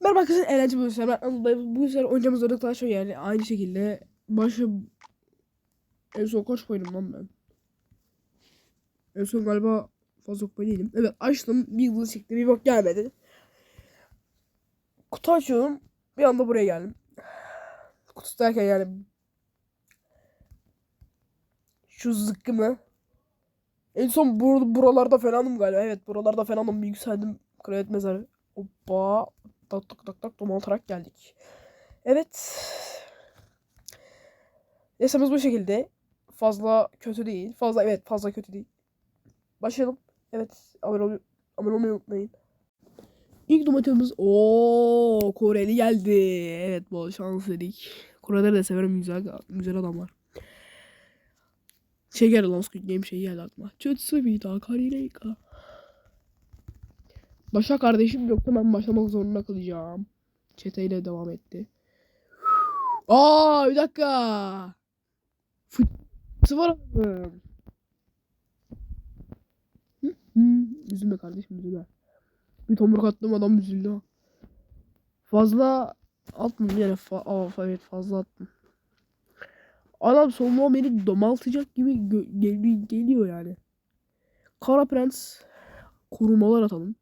Merhaba arkadaşlar eğlence bölümü ben Anadolu'dayım. Bu sefer oynayacağımız şu yani aynı şekilde başı en son kaç koydum lan ben? En son galiba fazla kupa değilim. Evet açtım bir yıldız çıktı bir bak gelmedi. Kutu açıyorum bir anda buraya geldim. Kutu derken yani şu zıkkımı en son bur buralarda falanım galiba. Evet buralarda falanım yükseldim. Kraliyet mezarı. Hoppa. Tak tak tak tak domal atarak geldik. Evet. Yasamız bu şekilde. Fazla kötü değil. Fazla evet fazla kötü değil. Başlayalım. Evet abone, ol abone olmayı unutmayın. İlk domatesimiz o Koreli geldi. Evet bol şans dedik. Koreleri de severim güzel güzel adamlar. Şey geldi lan Squid Game şey geldi aklıma. Çötsubita Karineyka. Başa kardeşim yoksa ben başlamak zorunda kalacağım. Çeteyle devam etti. Aa bir dakika. Fıtsı var. Üzülme kardeşim üzülme. Bir tomruk attım adam üzüldü. Fazla atmadım yani fa Aa, evet fazla attım. Adam sonuna beni domaltacak gibi gel- geliyor yani. Kara Prens korumalar atalım.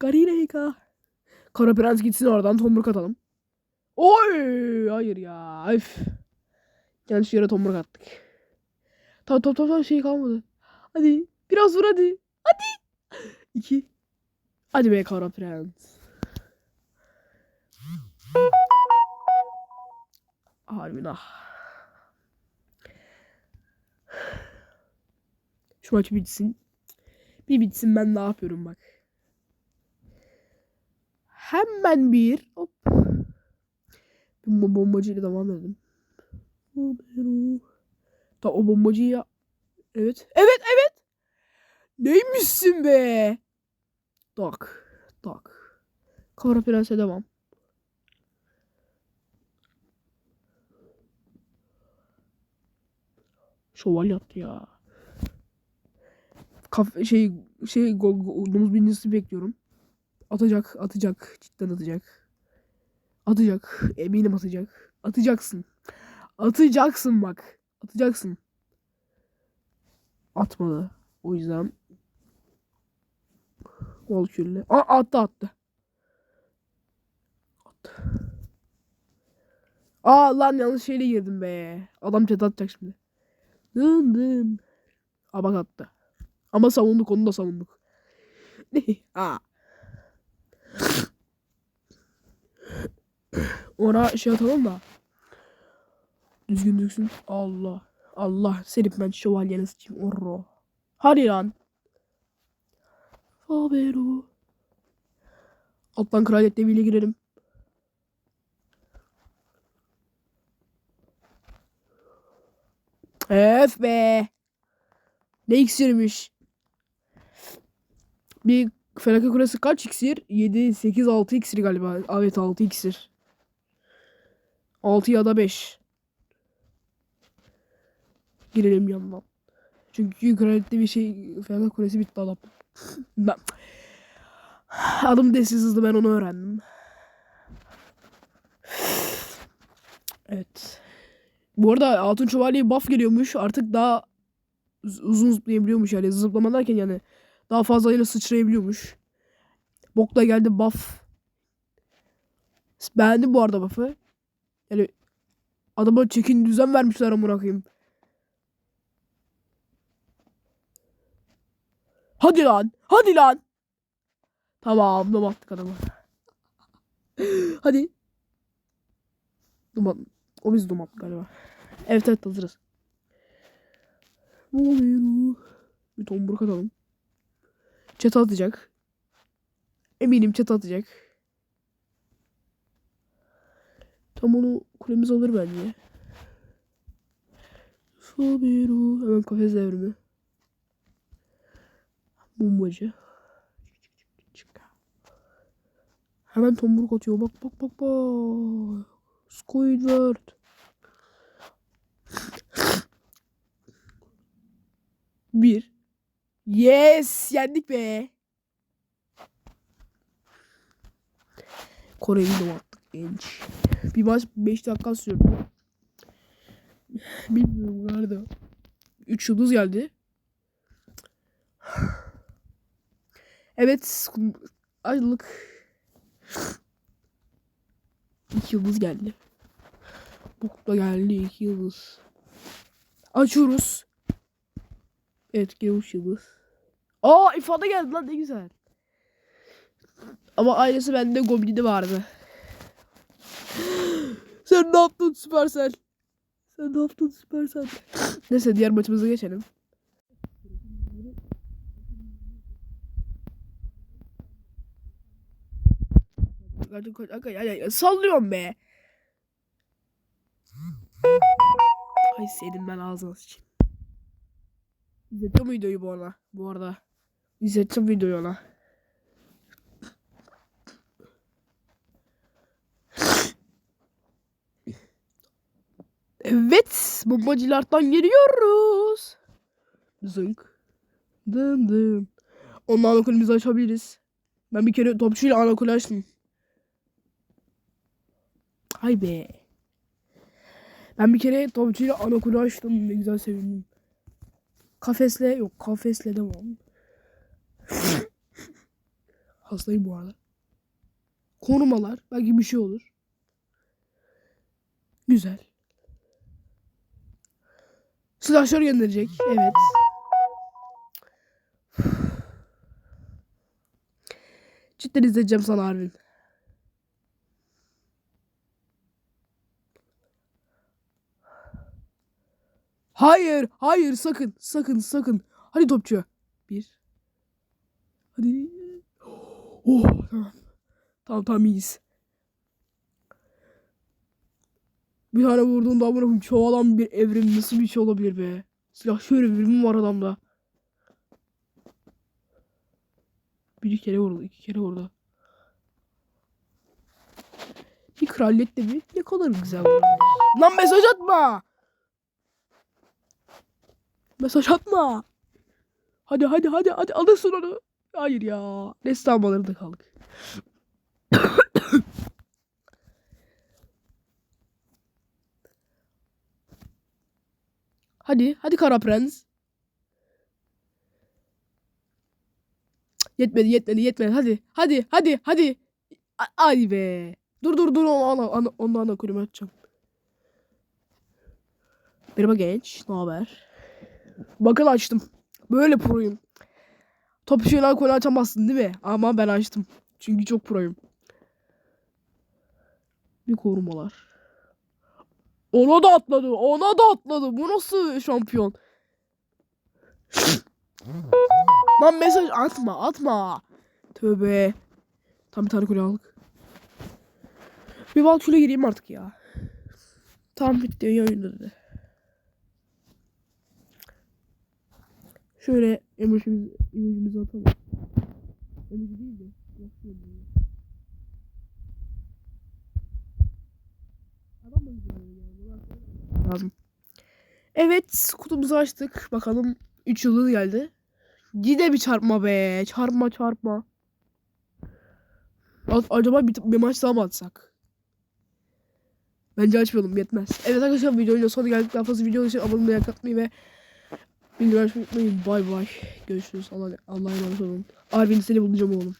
Garineyka. Kara Prens gitsin oradan tomruk atalım. Oy! Hayır ya. Üf. Yanlış yere tomruk attık. Tamam tamam tamam şey kalmadı. Hadi biraz vur hadi. Hadi. İki. Hadi be Kara Prens. Harbin ah. Şu maç bitsin. Bir bitsin ben ne yapıyorum bak. Hemen bir hop. Bu bombacıyla devam edelim. Ta o bombacıyı ya. Evet. Evet evet. Neymişsin be? Tak. Tak. Kara Prens'e devam. Şövalye yaptı ya. Kaf şey şey domuz birincisi bekliyorum. Atacak, atacak. Cidden atacak. Atacak. Eminim atacak. Atacaksın. Atacaksın bak. Atacaksın. Atmadı. O yüzden Gol külle. Aa attı attı. Attı. Aa lan yanlış şeyle girdim be. Adam çatı atacak şimdi. Dın dın. Aa bak attı. Ama savunduk onu da savunduk. Aa. Ona şey atalım da. Düzgün düzgün. Allah. Allah. Serip ben şövalyene sıçayım. Orro. Hadi lan. Fabero. Alttan kraliyet deviyle girelim. Öf be. Ne iksirmiş. Bir Felaka Kulesi kaç iksir? 7, 8, 6 iksir galiba. Evet 6 iksir. 6 ya da 5. Girelim yandan. Çünkü kraliyette bir şey Felaka Kulesi bitti adam. ben... Adım desiz hızlı ben onu öğrendim. Evet. Bu arada Altın Şövalye'ye buff geliyormuş. Artık daha uz- uzun zıplayabiliyormuş yani. Zıplama derken yani daha fazla yine sıçrayabiliyormuş. Bok da geldi buff. Beğendim bu arada buff'ı. Yani adama çekin düzen vermişler amına koyayım. Hadi lan. Hadi lan. Tamam dom attık adamı. Hadi. Dom at- O biz dom galiba. Evet evet hazırız. Ne oluyor? Bir tomruk atalım. Çatı atacak. Eminim çatı atacak. Tam onu kulemiz alır bence. Fabiru. Hemen kafes devrimi. Bombacı. Hemen tomruk atıyor. Bak bak bak bak. Squidward. Bir. Yes! Yendik be. Kore'yi de attık genç. Bir maç 5 dakika sürdü. Bilmiyorum nerede. 3 yıldız geldi. Evet. Ayrılık. 2 yıldız geldi. Bu kupa geldi 2 yıldız. Açıyoruz. Evet 3 yıldız. Aa ifade geldi lan ne güzel. Ama ailesi bende Goblin'i vardı. Sen ne yaptın Süpersel? Sen ne yaptın Süpersel? Neyse diğer maçımıza geçelim. Ay, ay, ay, Sallıyorum be. Ay senin ben ağzına sıçayım. İzletiyor mu videoyu bu arada? Bu arada. İzleteceğim videoyu ona. Evet. Bombacılardan geliyoruz. Zınk. Dın dın. Onunla anakulümüzü açabiliriz. Ben bir kere topçuyla anakulü açtım. Hay be. Ben bir kere topçuyla anakulü açtım. Ne güzel sevindim. Kafesle yok kafesle devam. Hastayım bu arada. Korumalar. Belki bir şey olur. Güzel. Silahşör gönderecek. Evet. Cidden izleyeceğim sana Arvin. Hayır, hayır sakın, sakın, sakın. Hadi topçu. Bir. Hadi. Oh, tamam. Tamam, tamam iyiyiz. Bir tane vurduğunda amına koyayım çoğalan bir evrim nasıl bir şey olabilir be? Silah şöyle evrimim var adamda. Bir kere vurdu, iki kere vurdu. Bir kraliyet de bir ne kadar güzel vurdu. Lan mesaj atma! Mesaj atma! Hadi hadi hadi hadi alırsın onu. Hayır ya. Neyse tamam alırdı Hadi, hadi Kara Prens. Yetmedi, yetmedi, yetmedi. Hadi, hadi, hadi, hadi. Ay be. Dur, dur, dur. Onu, onu, onu, onu ana kulübe atacağım. Merhaba genç. Ne haber? Bakın açtım. Böyle proyum. Topu şöyle konu açamazsın değil mi? Ama ben açtım. Çünkü çok proyum. Bir korumalar. Ona da atladı. Ona da atladı. Bu nasıl şampiyon? Lan mesaj atma atma. Tövbe. Tam bir tane kule aldık. Bir Valkür'e gireyim artık ya. Tam bitti iyi oynadı. Şöyle emojimizi, emojimizi atalım. Emoji değil de. Adam mı güzel yani? Lazım. Evet kutumuzu açtık. Bakalım 3 yıldız geldi. Gide bir çarpma be. Çarpma çarpma. Acaba bir, bir maç daha mı atsak? Bence açmayalım yetmez. Evet arkadaşlar videonun sonuna geldik. Daha fazla video için abone olmayı, atmayı ve bildirim açmayı unutmayın. Bay bay. Görüşürüz. Allah Allah'a emanet olun. Arvin seni bulacağım oğlum.